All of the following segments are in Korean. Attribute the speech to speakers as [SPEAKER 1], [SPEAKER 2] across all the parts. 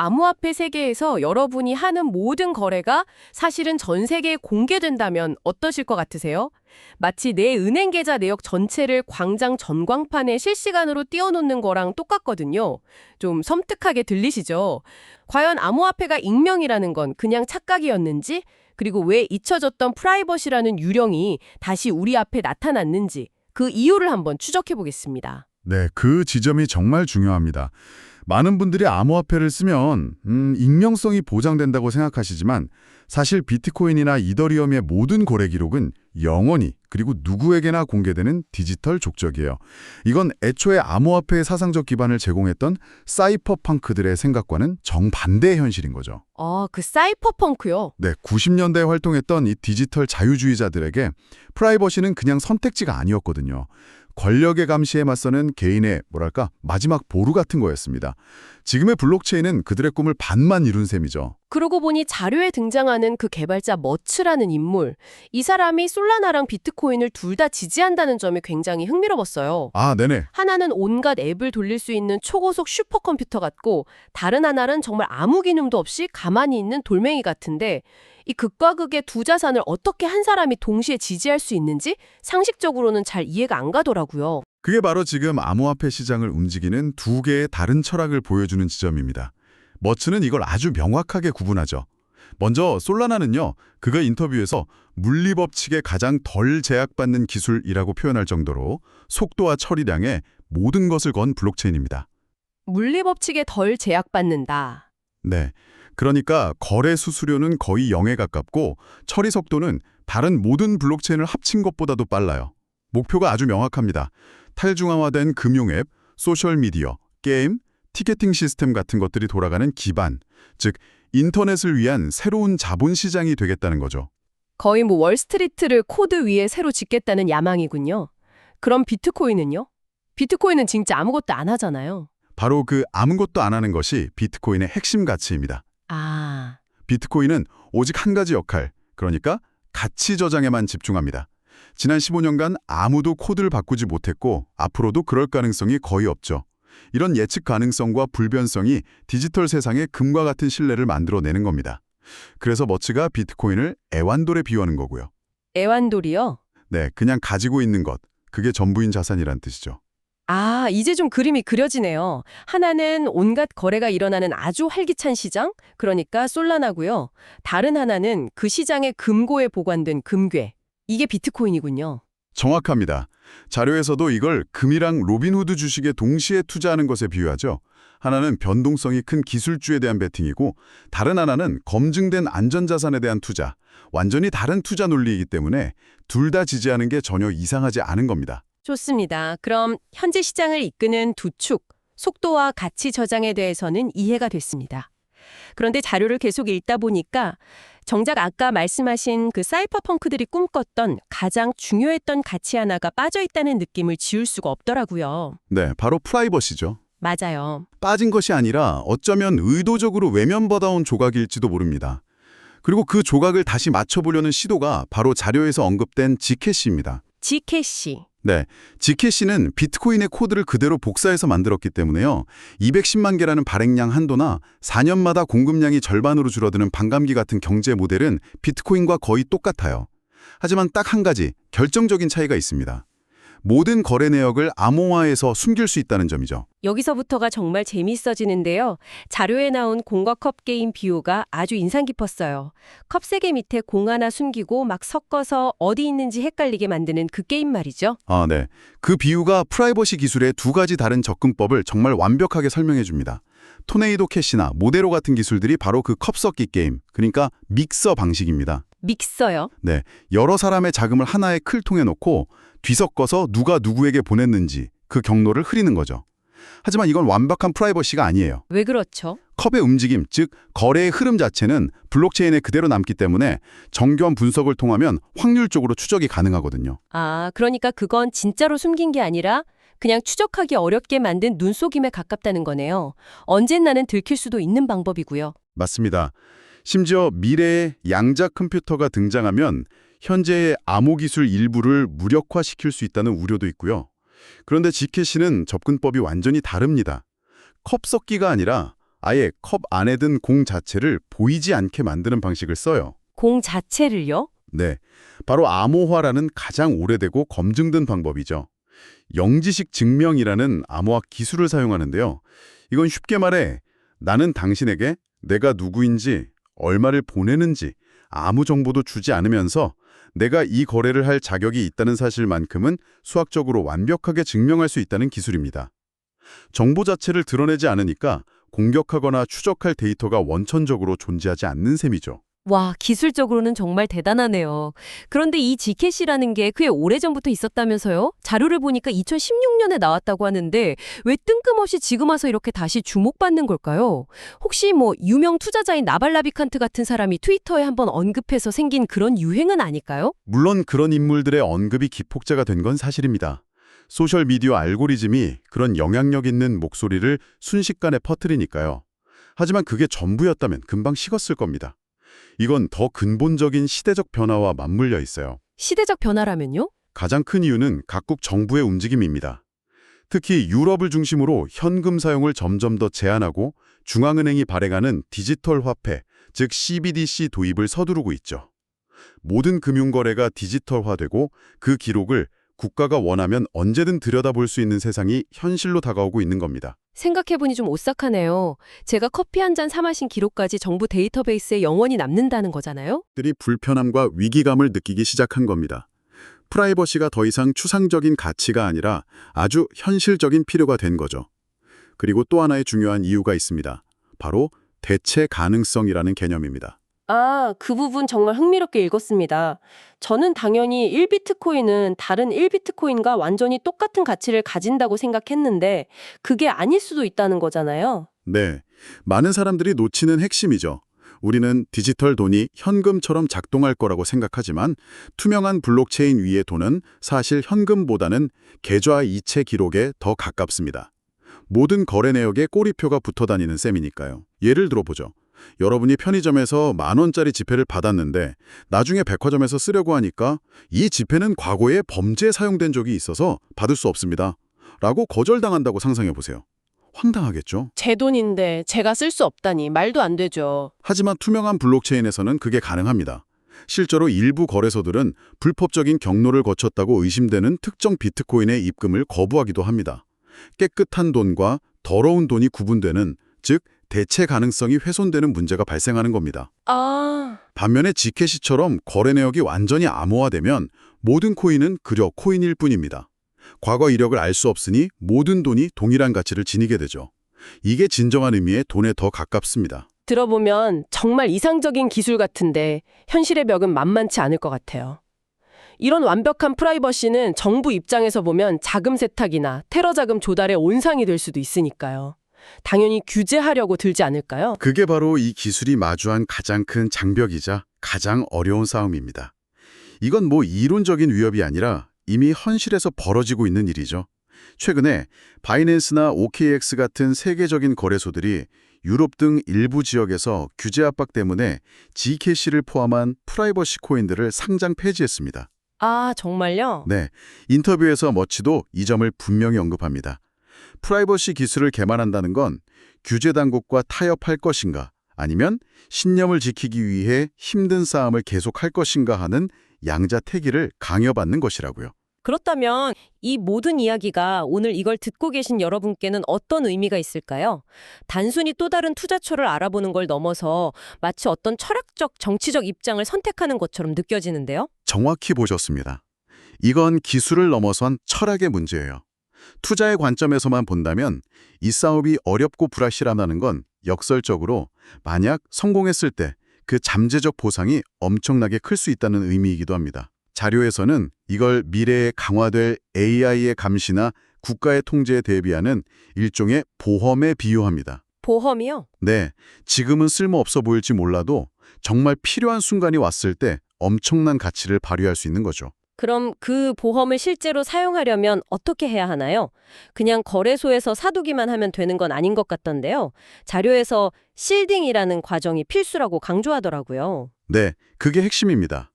[SPEAKER 1] 암호화폐 세계에서 여러분이 하는 모든 거래가 사실은 전 세계에 공개된다면 어떠실 것 같으세요? 마치 내 은행 계좌 내역 전체를 광장 전광판에 실시간으로 띄워놓는 거랑 똑같거든요. 좀 섬뜩하게 들리시죠? 과연 암호화폐가 익명이라는 건 그냥 착각이었는지, 그리고 왜 잊혀졌던 프라이버시라는 유령이 다시 우리 앞에 나타났는지 그 이유를 한번 추적해 보겠습니다.
[SPEAKER 2] 네, 그 지점이 정말 중요합니다. 많은 분들이 암호화폐를 쓰면 음, 익명성이 보장된다고 생각하시지만 사실 비트코인이나 이더리움의 모든 거래 기록은 영원히 그리고 누구에게나 공개되는 디지털 족적이에요. 이건 애초에 암호화폐의 사상적 기반을 제공했던 사이퍼펑크들의 생각과는 정반대의 현실인 거죠.
[SPEAKER 1] 아, 그 사이퍼펑크요?
[SPEAKER 2] 네, 90년대에 활동했던 이 디지털 자유주의자들에게 프라이버시는 그냥 선택지가 아니었거든요. 권력의 감시에 맞서는 개인의 뭐랄까 마지막 보루 같은 거였습니다. 지금의 블록체인은 그들의 꿈을 반만 이룬 셈이죠.
[SPEAKER 1] 그러고 보니 자료에 등장하는 그 개발자 머츠라는 인물, 이 사람이 솔라나랑 비트코인을 둘 다 지지한다는 점이 굉장히 흥미로웠어요.
[SPEAKER 2] 아, 네네.
[SPEAKER 1] 하나는 온갖 앱을 돌릴 수 있는 초고속 슈퍼컴퓨터 같고 다른 하나는 정말 아무 기능도 없이 가만히 있는 돌멩이 같은데 이 극과 극의 두 자산을 어떻게 한 사람이 동시에 지지할 수 있는지 상식적으로는 잘 이해가 안 가더라고요.
[SPEAKER 2] 그게 바로 지금 암호화폐 시장을 움직이는 두 개의 다른 철학을 보여주는 지점입니다. 머츠는 이걸 아주 명확하게 구분하죠. 먼저 솔라나는요, 그가 인터뷰에서 물리법칙에 가장 덜 제약받는 기술이라고 표현할 정도로 속도와 처리량에 모든 것을 건 블록체인입니다.
[SPEAKER 1] 물리법칙에 덜 제약받는다.
[SPEAKER 2] 네. 그러니까 거래 수수료는 거의 0에 가깝고 처리 속도는 다른 모든 블록체인을 합친 것보다도 빨라요. 목표가 아주 명확합니다. 탈중앙화된 금융 앱, 소셜 미디어, 게임, 티켓팅 시스템 같은 것들이 돌아가는 기반, 즉 인터넷을 위한 새로운 자본 시장이 되겠다는 거죠.
[SPEAKER 1] 거의 뭐 월스트리트를 코드 위에 새로 짓겠다는 야망이군요. 그럼 비트코인은요? 비트코인은 진짜 아무것도 안 하잖아요.
[SPEAKER 2] 바로 그 아무것도 안 하는 것이 비트코인의 핵심 가치입니다.
[SPEAKER 1] 아,
[SPEAKER 2] 비트코인은 오직 한 가지 역할, 그러니까 가치 저장에만 집중합니다. 지난 15년간 아무도 코드를 바꾸지 못했고 앞으로도 그럴 가능성이 거의 없죠. 이런 예측 가능성과 불변성이 디지털 세상에 금과 같은 신뢰를 만들어내는 겁니다. 그래서 머츠가 비트코인을 애완돌에 비유하는 거고요.
[SPEAKER 1] 애완돌이요?
[SPEAKER 2] 네, 그냥 가지고 있는 것, 그게 전부인 자산이란 뜻이죠.
[SPEAKER 1] 아, 이제 좀 그림이 그려지네요. 하나는 온갖 거래가 일어나는 아주 활기찬 시장, 그러니까 솔라나고요. 다른 하나는 그 시장의 금고에 보관된 금괴. 이게 비트코인이군요.
[SPEAKER 2] 정확합니다. 자료에서도 이걸 금이랑 로빈후드 주식에 동시에 투자하는 것에 비유하죠. 하나는 변동성이 큰 기술주에 대한 베팅이고 다른 하나는 검증된 안전자산에 대한 투자. 완전히 다른 투자 논리이기 때문에 둘 다 지지하는 게 전혀 이상하지 않은 겁니다.
[SPEAKER 1] 좋습니다. 그럼 현재 시장을 이끄는 두 축, 속도와 가치 저장에 대해서는 이해가 됐습니다. 그런데 자료를 계속 읽다 보니까 정작 아까 말씀하신 그 사이퍼펑크들이 꿈꿨던 가장 중요했던 가치 하나가 빠져 있다는 느낌을 지울 수가 없더라고요.
[SPEAKER 2] 네, 바로 프라이버시죠.
[SPEAKER 1] 맞아요.
[SPEAKER 2] 빠진 것이 아니라 어쩌면 의도적으로 외면받아온 조각일지도 모릅니다. 그리고 그 조각을 다시 맞춰보려는 시도가 바로 자료에서 언급된 지캐시입니다.
[SPEAKER 1] 지캐시.
[SPEAKER 2] 네, 지캐시는 비트코인의 코드를 그대로 복사해서 만들었기 때문에요. 210만 개라는 발행량 한도나 4년마다 공급량이 절반으로 줄어드는 반감기 같은 경제 모델은 비트코인과 거의 똑같아요. 하지만 딱 한 가지 결정적인 차이가 있습니다. 모든 거래 내역을 암호화해서 숨길 수 있다는 점이죠.
[SPEAKER 1] 여기서부터가 정말 재미있어지는데요. 자료에 나온 공과 컵 게임 비유가 아주 인상 깊었어요. 컵 세 개 밑에 공 하나 숨기고 막 섞어서 어디 있는지 헷갈리게 만드는 그 게임 말이죠.
[SPEAKER 2] 아, 네. 그 비유가 프라이버시 기술의 두 가지 다른 접근법을 정말 완벽하게 설명해 줍니다. 토네이도 캐시나 모데로 같은 기술들이 바로 그 컵 섞기 게임, 그러니까 믹서 방식입니다.
[SPEAKER 1] 믹서요.
[SPEAKER 2] 네, 여러 사람의 자금을 하나의 클 통에 놓고 뒤섞어서 누가 누구에게 보냈는지 그 경로를 흐리는 거죠. 하지만 이건 완벽한 프라이버시가 아니에요.
[SPEAKER 1] 왜 그렇죠?
[SPEAKER 2] 컵의 움직임, 즉 거래의 흐름 자체는 블록체인에 그대로 남기 때문에 정교한 분석을 통하면 확률적으로 추적이 가능하거든요.
[SPEAKER 1] 아, 그러니까 그건 진짜로 숨긴 게 아니라 그냥 추적하기 어렵게 만든 눈속임에 가깝다는 거네요. 언젠가는 들킬 수도 있는 방법이고요.
[SPEAKER 2] 맞습니다. 심지어 미래의 양자 컴퓨터가 등장하면 현재의 암호 기술 일부를 무력화시킬 수 있다는 우려도 있고요. 그런데 지캐시는 접근법이 완전히 다릅니다. 컵 섞기가 아니라 아예 컵 안에 든 공 자체를 보이지 않게 만드는 방식을 써요.
[SPEAKER 3] 공 자체를요?
[SPEAKER 2] 네, 바로 암호화라는 가장 오래되고 검증된 방법이죠. 영지식 증명이라는 암호화 기술을 사용하는데요. 이건 쉽게 말해 나는 당신에게 내가 누구인지 얼마를 보내는지 아무 정보도 주지 않으면서 내가 이 거래를 할 자격이 있다는 사실만큼은 수학적으로 완벽하게 증명할 수 있다는 기술입니다. 정보 자체를 드러내지 않으니까 공격하거나 추적할 데이터가 원천적으로 존재하지 않는 셈이죠.
[SPEAKER 1] 와, 기술적으로는 정말 대단하네요. 그런데 이 지켓이라는 게꽤 오래전부터 있었다면서요? 자료를 보니까 2016년에 나왔다고 하는데 왜 뜬금없이 지금 와서 이렇게 다시 주목받는 걸까요? 혹시 뭐 유명 투자자인 나발라비칸트 같은 사람이 트위터에 한번 언급해서 생긴 그런 유행은 아닐까요?
[SPEAKER 2] 물론 그런 인물들의 언급이 기폭제가 된 건 사실입니다. 소셜미디어 알고리즘이 그런 영향력 있는 목소리를 순식간에 퍼뜨리니까요. 하지만 그게 전부였다면 금방 식었을 겁니다. 이건 더 근본적인 시대적 변화와 맞물려 있어요.
[SPEAKER 1] 시대적 변화라면요?
[SPEAKER 2] 가장 큰 이유는 각국 정부의 움직임입니다. 특히 유럽을 중심으로 현금 사용을 점점 더 제한하고 중앙은행이 발행하는 디지털 화폐, 즉 CBDC 도입을 서두르고 있죠. 모든 금융거래가 디지털화되고 그 기록을 국가가 원하면 언제든 들여다볼 수 있는 세상이 현실로 다가오고 있는 겁니다.
[SPEAKER 1] 생각해보니 좀 오싹하네요. 제가 커피 한 잔 사 마신 기록까지 정부 데이터베이스에 영원히 남는다는 거잖아요?
[SPEAKER 2] 들이 불편함과 위기감을 느끼기 시작한 겁니다. 프라이버시가 더 이상 추상적인 가치가 아니라 아주 현실적인 필요가 된 거죠. 그리고 또 하나의 중요한 이유가 있습니다. 바로 대체 가능성이라는 개념입니다.
[SPEAKER 4] 아, 그 부분 정말 흥미롭게 읽었습니다. 저는 당연히 1비트코인은 다른 1비트코인과 완전히 똑같은 가치를 가진다고 생각했는데 그게 아닐 수도 있다는 거잖아요.
[SPEAKER 2] 네, 많은 사람들이 놓치는 핵심이죠. 우리는 디지털 돈이 현금처럼 작동할 거라고 생각하지만 투명한 블록체인 위의 돈은 사실 현금보다는 계좌 이체 기록에 더 가깝습니다. 모든 거래 내역에 꼬리표가 붙어 다니는 셈이니까요. 예를 들어보죠. 여러분이 편의점에서 만 원짜리 지폐를 받았는데 나중에 백화점에서 쓰려고 하니까 이 지폐는 과거에 범죄에 사용된 적이 있어서 받을 수 없습니다. 라고 거절당한다고 상상해 보세요. 황당하겠죠?
[SPEAKER 4] 제 돈인데 제가 쓸 수 없다니 말도 안 되죠.
[SPEAKER 2] 하지만 투명한 블록체인에서는 그게 가능합니다. 실제로 일부 거래소들은 불법적인 경로를 거쳤다고 의심되는 특정 비트코인의 입금을 거부하기도 합니다. 깨끗한 돈과 더러운 돈이 구분되는, 즉 대체 가능성이 훼손되는 문제가 발생하는 겁니다.
[SPEAKER 4] 아,
[SPEAKER 2] 반면에 지켓이처럼 거래 내역이 완전히 암호화되면 모든 코인은 그저 코인일 뿐입니다. 과거 이력을 알 수 없으니 모든 돈이 동일한 가치를 지니게 되죠. 이게 진정한 의미의 돈에 더 가깝습니다.
[SPEAKER 4] 들어보면 정말 이상적인 기술 같은데 현실의 벽은 만만치 않을 것 같아요. 이런 완벽한 프라이버시는 정부 입장에서 보면 자금 세탁이나 테러 자금 조달의 온상이 될 수도 있으니까요. 당연히 규제하려고 들지 않을까요?
[SPEAKER 2] 그게 바로 이 기술이 마주한 가장 큰 장벽이자 가장 어려운 싸움입니다. 이건 뭐 이론적인 위협이 아니라 이미 현실에서 벌어지고 있는 일이죠. 최근에 바이낸스나 OKX 같은 세계적인 거래소들이 유럽 등 일부 지역에서 규제 압박 때문에 G캐시를 포함한 프라이버시 코인들을 상장 폐지했습니다.
[SPEAKER 4] 아, 정말요?
[SPEAKER 2] 네, 인터뷰에서 머치도 이 점을 분명히 언급합니다. 프라이버시 기술을 개발한다는 건 규제 당국과 타협할 것인가 아니면 신념을 지키기 위해 힘든 싸움을 계속할 것인가 하는 양자택일을 강요받는 것이라고요.
[SPEAKER 1] 그렇다면 이 모든 이야기가 오늘 이걸 듣고 계신 여러분께는 어떤 의미가 있을까요? 단순히 또 다른 투자처를 알아보는 걸 넘어서 마치 어떤 철학적, 정치적 입장을 선택하는 것처럼 느껴지는데요.
[SPEAKER 2] 정확히 보셨습니다. 이건 기술을 넘어선 철학의 문제예요. 투자의 관점에서만 본다면 이 싸움이 어렵고 불확실하다는 건 역설적으로 만약 성공했을 때 그 잠재적 보상이 엄청나게 클 수 있다는 의미이기도 합니다. 자료에서는 이걸 미래에 강화될 AI의 감시나 국가의 통제에 대비하는 일종의 보험에 비유합니다.
[SPEAKER 1] 보험이요?
[SPEAKER 2] 네, 지금은 쓸모없어 보일지 몰라도 정말 필요한 순간이 왔을 때 엄청난 가치를 발휘할 수 있는 거죠.
[SPEAKER 1] 그럼 그 보험을 실제로 사용하려면 어떻게 해야 하나요? 그냥 거래소에서 사두기만 하면 되는 건 아닌 것 같던데요. 자료에서 실딩이라는 과정이 필수라고 강조하더라고요.
[SPEAKER 2] 네, 그게 핵심입니다.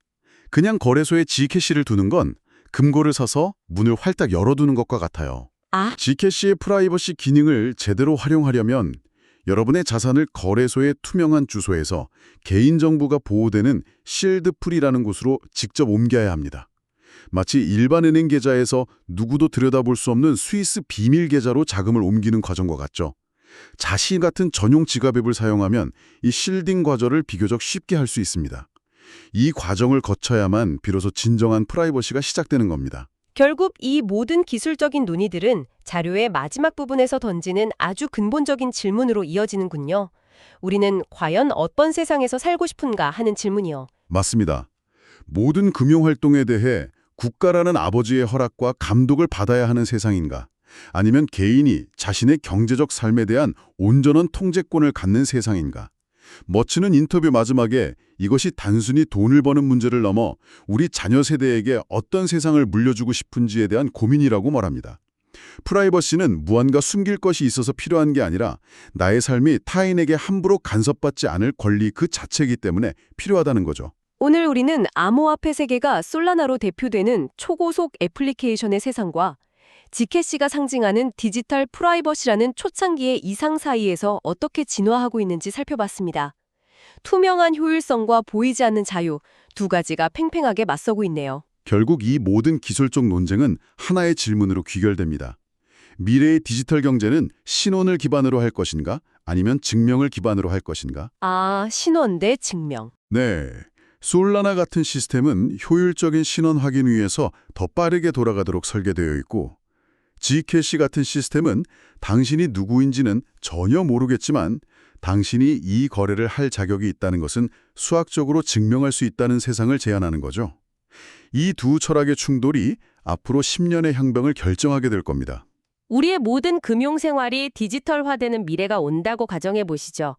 [SPEAKER 2] 그냥 거래소에 G캐시를 두는 건 금고를 사서 문을 활딱 열어두는 것과 같아요.
[SPEAKER 1] 아,
[SPEAKER 2] G캐시의 프라이버시 기능을 제대로 활용하려면 여러분의 자산을 거래소의 투명한 주소에서 개인정보가 보호되는 실드풀이라는 곳으로 직접 옮겨야 합니다. 마치 일반 은행 계좌에서 누구도 들여다볼 수 없는 스위스 비밀 계좌로 자금을 옮기는 과정과 같죠. 자신 같은 전용 지갑 앱을 사용하면 이 실딩 과정을 비교적 쉽게 할 수 있습니다. 이 과정을 거쳐야만 비로소 진정한 프라이버시가 시작되는 겁니다.
[SPEAKER 1] 결국 이 모든 기술적인 논의들은 자료의 마지막 부분에서 던지는 아주 근본적인 질문으로 이어지는군요. 우리는 과연 어떤 세상에서 살고 싶은가 하는 질문이요.
[SPEAKER 2] 맞습니다. 모든 금융활동에 대해 국가라는 아버지의 허락과 감독을 받아야 하는 세상인가? 아니면 개인이 자신의 경제적 삶에 대한 온전한 통제권을 갖는 세상인가? 머치는 인터뷰 마지막에 이것이 단순히 돈을 버는 문제를 넘어 우리 자녀 세대에게 어떤 세상을 물려주고 싶은지에 대한 고민이라고 말합니다. 프라이버시는 무언가 숨길 것이 있어서 필요한 게 아니라 나의 삶이 타인에게 함부로 간섭받지 않을 권리 그 자체이기 때문에 필요하다는 거죠.
[SPEAKER 1] 오늘 우리는 암호화폐 세계가 솔라나로 대표되는 초고속 애플리케이션의 세상과 지켓시가 상징하는 디지털 프라이버시라는 초창기의 이상 사이에서 어떻게 진화하고 있는지 살펴봤습니다. 투명한 효율성과 보이지 않는 자유 두 가지가 팽팽하게 맞서고 있네요.
[SPEAKER 2] 결국 이 모든 기술적 논쟁은 하나의 질문으로 귀결됩니다. 미래의 디지털 경제는 신원을 기반으로 할 것인가? 아니면 증명을 기반으로 할 것인가?
[SPEAKER 1] 아, 신원 대 증명.
[SPEAKER 2] 네. 솔라나 같은 시스템은 효율적인 신원 확인 위해서 더 빠르게 돌아가도록 설계되어 있고 G캐시 같은 시스템은 당신이 누구인지는 전혀 모르겠지만 당신이 이 거래를 할 자격이 있다는 것은 수학적으로 증명할 수 있다는 세상을 제안하는 거죠. 이 두 철학의 충돌이 앞으로 10년의 향방을 결정하게 될 겁니다.
[SPEAKER 1] 우리의 모든 금융 생활이 디지털화되는 미래가 온다고 가정해 보시죠.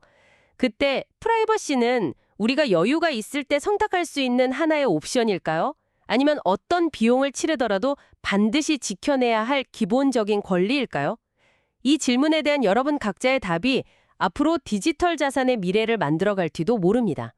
[SPEAKER 1] 그때 프라이버시는 우리가 여유가 있을 때 선택할 수 있는 하나의 옵션일까요? 아니면 어떤 비용을 치르더라도 반드시 지켜내야 할 기본적인 권리일까요? 이 질문에 대한 여러분 각자의 답이 앞으로 디지털 자산의 미래를 만들어갈지도 모릅니다.